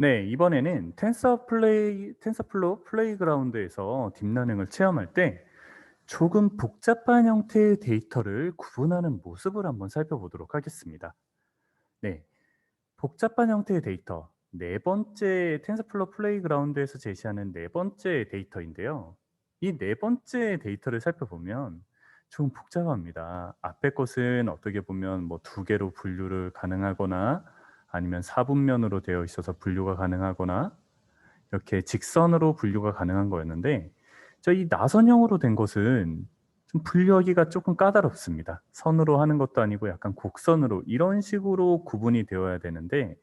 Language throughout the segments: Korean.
네, 이번에는 텐서 플레이, 텐서플로우 플레이그라운드에서 딥러닝을 체험할 때 조금 복잡한 형태의 데이터를 구분하는 모습을 한번 살펴보도록 하겠습니다. 네, 복잡한 형태의 데이터, 네 번째 텐서플로우 플레이그라운드에서 제시하는 네 번째 데이터인데요. 이 네 번째 데이터를 살펴보면 좀 복잡합니다. 앞에 것은 어떻게 보면 뭐 두 개로 분류를 가능하거나 아니면 사분면으로 되어 있어서 분류가 가능하거나 이렇게 직선으로 분류가 가능한 거였는데 저이 나선형으로 된 것은 좀 분류하기가 조금 까다롭습니다. 선으로 하는 것도 아니고 약간 곡선으로 이런 식으로 구분이 되어야 되는데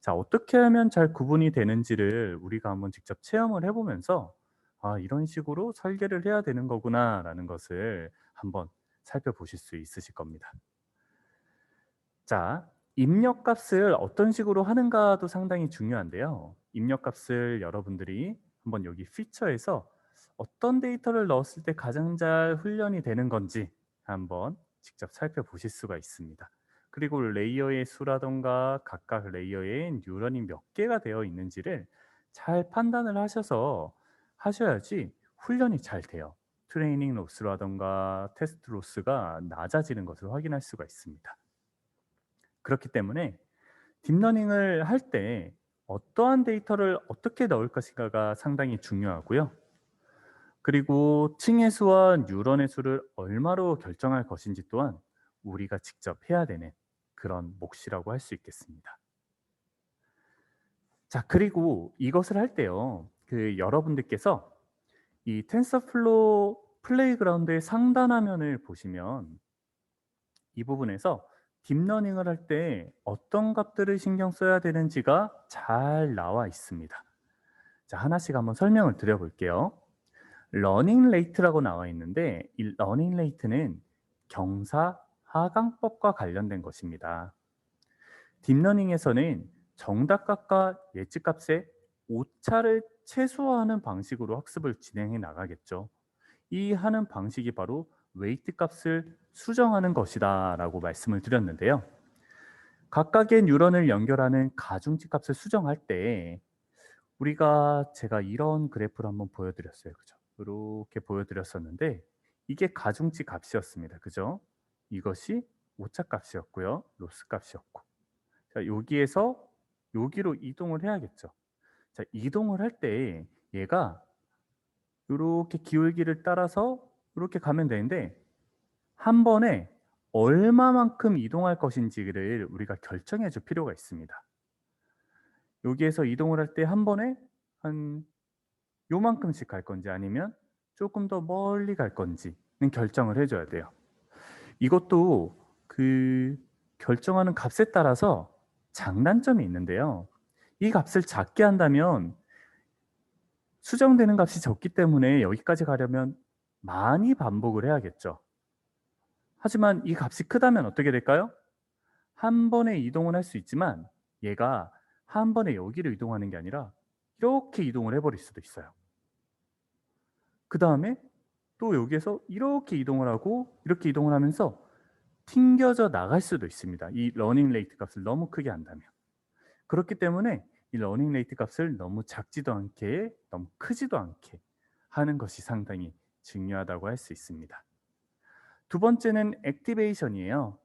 자 어떻게 하면 잘 구분이 되는지를 우리가 한번 직접 체험을 해보면서 아 이런 식으로 설계를 해야 되는 거구나 라는 것을 한번 살펴보실 수 있으실 겁니다. 자 입력값을 어떤 식으로 하는가도 상당히 중요한데요. 입력값을 여러분들이 한번 여기 피처에서 어떤 데이터를 넣었을 때 가장 잘 훈련이 되는 건지 한번 직접 살펴보실 수가 있습니다. 그리고 레이어의 수라던가 각각 레이어에 뉴런이 몇 개가 되어 있는지를 잘 판단을 하셔서 하셔야지 훈련이 잘 돼요. 트레이닝 로스라던가 테스트 로스가 낮아지는 것을 확인할 수가 있습니다. 그렇기 때문에 딥러닝을 할 때 어떠한 데이터를 어떻게 넣을 것인가가 상당히 중요하고요. 그리고 층의 수와 뉴런의 수를 얼마로 결정할 것인지 또한 우리가 직접 해야 되는 그런 몫이라고 할 수 있겠습니다. 자, 그리고 이것을 할 때요. 그 여러분들께서 이 텐서플로 플레이그라운드의 상단 화면을 보시면 이 부분에서 딥러닝을 할 때 어떤 값들을 신경 써야 되는지가 잘 나와 있습니다. 자, 하나씩 한번 설명을 드려볼게요. 러닝 레이트라고 나와 있는데 이 러닝 레이트는 경사 하강법과 관련된 것입니다. 딥러닝에서는 정답값과 예측값의 오차를 최소화하는 방식으로 학습을 진행해 나가겠죠. 이 하는 방식이 바로 웨이트 값을 수정하는 것이다 라고 말씀을 드렸는데요. 각각의 뉴런을 연결하는 가중치 값을 수정할 때 우리가 제가 이런 그래프를 한번 보여드렸어요. 그죠? 이렇게 보여드렸었는데 이게 가중치 값이었습니다. 그죠? 이것이 오차 값이었고요. 로스 값이었고 자, 여기에서 여기로 이동을 해야겠죠. 자, 이동을 할 때 얘가 이렇게 기울기를 따라서 이렇게 가면 되는데 한 번에 얼마만큼 이동할 것인지를 우리가 결정해 줄 필요가 있습니다. 여기에서 이동을 할 때 한 번에 한 요만큼씩 갈 건지 아니면 조금 더 멀리 갈 건지는 결정을 해줘야 돼요. 이것도 그 결정하는 값에 따라서 장단점이 있는데요. 이 값을 작게 한다면 수정되는 값이 적기 때문에 여기까지 가려면 많이 반복을 해야겠죠. 하지만 이 값이 크다면 어떻게 될까요? 한 번에 이동을 할수 있지만 얘가 한 번에 여기를 이동하는 게 아니라 이렇게 이동을 해버릴 수도 있어요. 그 다음에 또 여기에서 이렇게 이동을 하고 이렇게 이동을 하면서 튕겨져 나갈 수도 있습니다. 이 러닝 레이트 값을 너무 크게 한다면. 그렇기 때문에 이 러닝 레이트 값을 너무 작지도 않게 너무 크지도 않게 하는 것이 상당히 중요하다고 할 수 있습니다. 두 번째는 액티베이션이에요.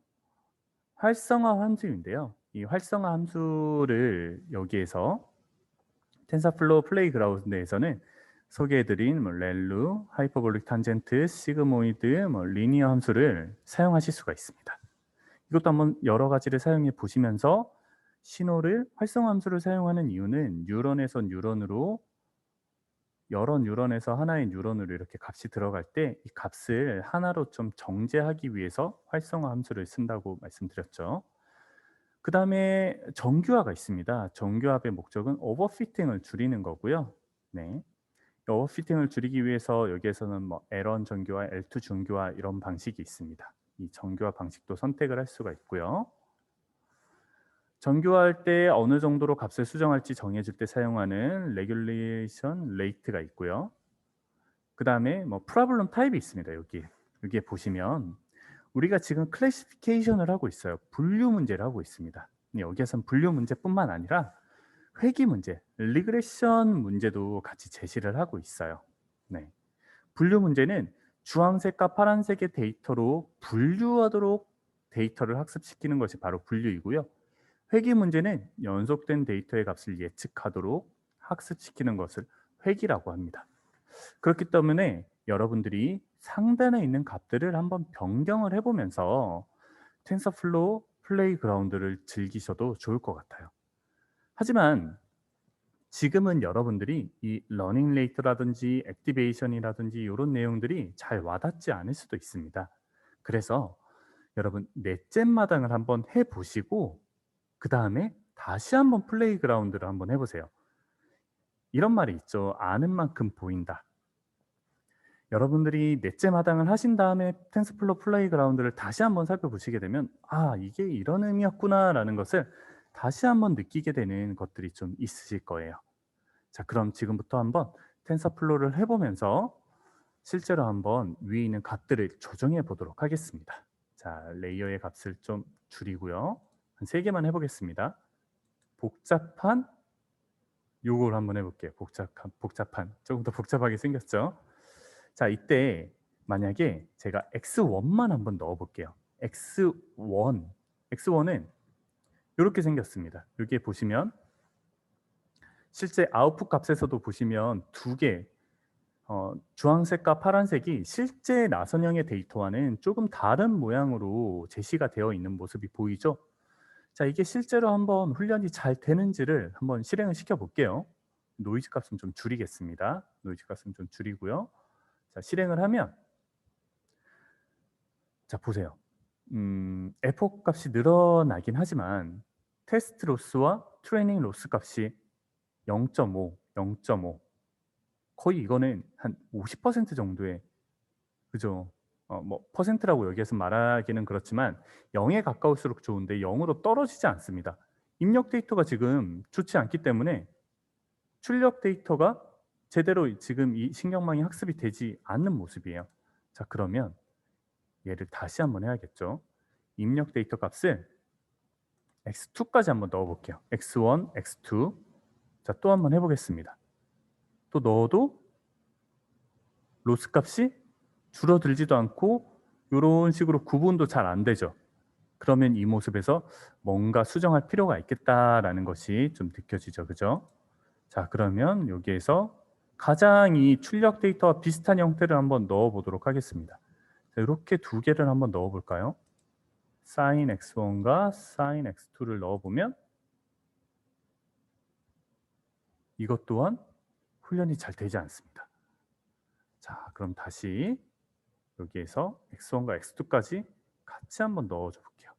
활성화 함수인데요. 이 활성화 함수를 여기에서 텐서플로우 플레이그라운드에서는 소개해드린 뭐 렐루, 하이퍼볼릭 탄젠트, 시그모이드, 뭐 리니어 함수를 사용하실 수가 있습니다. 이것도 한번 여러 가지를 사용해 보시면서 신호를 활성화 함수를 사용하는 이유는 뉴런에서 뉴런으로 여러 뉴런에서 하나의 뉴런으로 이렇게 값이 들어갈 때 이 값을 하나로 좀 정제하기 위해서 활성화 함수를 쓴다고 말씀드렸죠. 그 다음에 정규화가 있습니다. 정규합의 목적은 오버피팅을 줄이는 거고요. 네. 오버피팅을 줄이기 위해서 여기에서는 뭐 L1 정규화, L2 정규화 이런 방식이 있습니다. 이 정규화 방식도 선택을 할 수가 있고요. 정규화할 때 어느 정도로 값을 수정할지 정해줄 때 사용하는 레귤레이션 레이트가 있고요. 그 다음에 뭐 프로블럼 타입이 있습니다. 여기 여기에 보시면 우리가 지금 클래시피케이션을 하고 있어요. 분류 문제를 하고 있습니다. 여기에선 분류 문제뿐만 아니라 회귀 문제, 리그레션 문제도 같이 제시를 하고 있어요. 네. 분류 문제는 주황색과 파란색의 데이터로 분류하도록 데이터를 학습시키는 것이 바로 분류이고요. 회귀 문제는 연속된 데이터의 값을 예측하도록 학습시키는 것을 회귀라고 합니다. 그렇기 때문에 여러분들이 상단에 있는 값들을 한번 변경을 해보면서 텐서플로우 플레이그라운드를 즐기셔도 좋을 것 같아요. 하지만 지금은 여러분들이 이 러닝 레이트라든지 액티베이션이라든지 이런 내용들이 잘 와닿지 않을 수도 있습니다. 그래서 여러분 넷째 마당을 한번 해보시고 그 다음에 다시 한번 플레이그라운드를 한번 해보세요. 이런 말이 있죠. 아는 만큼 보인다. 여러분들이 넷째 마당을 하신 다음에 텐스플로 플레이그라운드를 다시 한번 살펴보시게 되면 아 이게 이런 의미였구나 라는 것을 다시 한번 느끼게 되는 것들이 좀 있으실 거예요 자 그럼 지금부터 한번 텐서플로를 해보면서 실제로 한번 위에 있는 값들을 조정해 보도록 하겠습니다 자 레이어의 값을 좀 줄이고요 한 세 개만 해보겠습니다 복잡한 요걸 한번 해볼게요 복잡한 복잡한 조금 더 복잡하게 생겼죠 자, 이때 만약에 제가 x1만 한번 넣어 볼게요. x1, x1은 이렇게 생겼습니다. 여기에 보시면 실제 아웃풋 값에서도 보시면 두 개, 어, 주황색과 파란색이 실제 나선형의 데이터와는 조금 다른 모양으로 제시가 되어 있는 모습이 보이죠? 자, 이게 실제로 한번 훈련이 잘 되는지를 한번 실행을 시켜 볼게요. 노이즈 값은 좀 줄이겠습니다. 노이즈 값은 좀 줄이고요. 자, 실행을 하면 자, 보세요. 음, 에포 값이 늘어나긴 하지만 테스트 로스와 트레이닝 로스 값이 0.5, 0.5 거의 이거는 한 50% 정도의 그죠? 어, 뭐 퍼센트라고 여기에서 말하기는 그렇지만 0에 가까울수록 좋은데 0으로 떨어지지 않습니다. 입력 데이터가 지금 좋지 않기 때문에 출력 데이터가 제대로 지금 이 신경망이 학습이 되지 않는 모습이에요. 자, 그러면 얘를 다시 한번 해야겠죠. 입력 데이터 값을 x2까지 한번 넣어 볼게요. x1, x2. 자, 또 한번 해보겠습니다. 또 넣어도 로스 값이 줄어들지도 않고 이런 식으로 구분도 잘 안 되죠. 그러면 이 모습에서 뭔가 수정할 필요가 있겠다라는 것이 좀 느껴지죠. 그죠? 자, 그러면 여기에서 가장 이 출력 데이터와 비슷한 형태를 한번 넣어 보도록 하겠습니다. 자, 이렇게 두 개를 한번 넣어 볼까요? sin x1과 sin x2를 넣어 보면 이것 또한 훈련이 잘 되지 않습니다. 자, 그럼 다시 여기에서 x1과 x2까지 같이 한번 넣어줘 볼게요.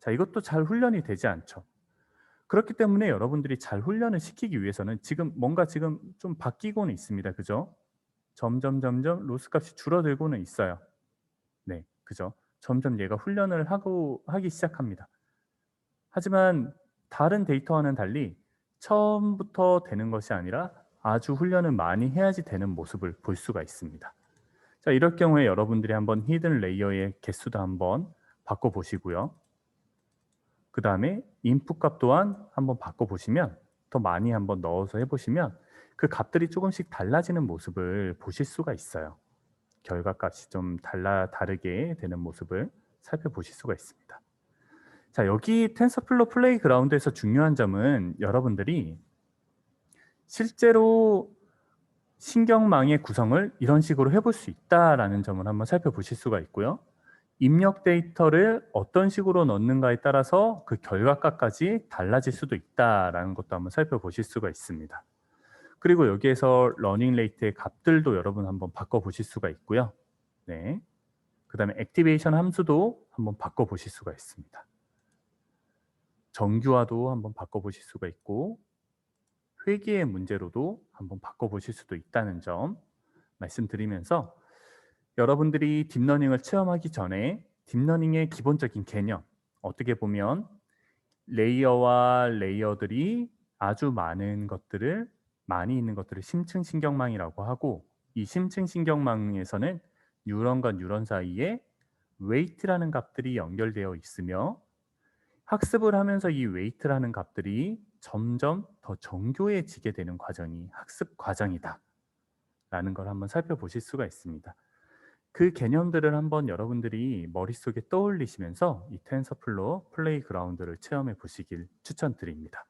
자, 이것도 잘 훈련이 되지 않죠. 그렇기 때문에 여러분들이 잘 훈련을 시키기 위해서는 지금 뭔가 지금 좀 바뀌고는 있습니다. 그죠? 점점 점점 로스 값이 줄어들고는 있어요. 네, 그죠? 점점 얘가 훈련을 하고 하기 시작합니다. 하지만 다른 데이터와는 달리 처음부터 되는 것이 아니라 아주 훈련을 많이 해야지 되는 모습을 볼 수가 있습니다. 자, 이럴 경우에 여러분들이 한번 히든 레이어의 개수도 한번 바꿔 보시고요. 그 다음에 인풋 값 또한 한번 바꿔보시면 더 많이 한번 넣어서 해보시면 그 값들이 조금씩 달라지는 모습을 보실 수가 있어요. 결과값이 좀 달라 다르게 되는 모습을 살펴보실 수가 있습니다. 자 여기 텐서플로 플레이그라운드에서 중요한 점은 여러분들이 실제로 신경망의 구성을 이런 식으로 해볼 수 있다라는 점을 한번 살펴보실 수가 있고요. 입력 데이터를 어떤 식으로 넣는가에 따라서 그 결과값까지 달라질 수도 있다라는 것도 한번 살펴보실 수가 있습니다. 그리고 여기에서 러닝 레이트의 값들도 여러분 한번 바꿔보실 수가 있고요. 네. 그 다음에 액티베이션 함수도 한번 바꿔보실 수가 있습니다. 정규화도 한번 바꿔보실 수가 있고 회계의 문제로도 한번 바꿔보실 수도 있다는 점 말씀드리면서 여러분들이 딥러닝을 체험하기 전에 딥러닝의 기본적인 개념 어떻게 보면 레이어와 레이어들이 아주 많은 것들을 많이 있는 것들을 심층 신경망이라고 하고 이 심층 신경망에서는 뉴런과 뉴런 사이에 웨이트라는 값들이 연결되어 있으며 학습을 하면서 이 웨이트라는 값들이 점점 더 정교해지게 되는 과정이 학습 과정이다. 라는 걸 한번 살펴보실 수가 있습니다. 그 개념들을 한번 여러분들이 머릿속에 떠올리시면서 이 텐서플로 플레이그라운드를 체험해 보시길 추천드립니다.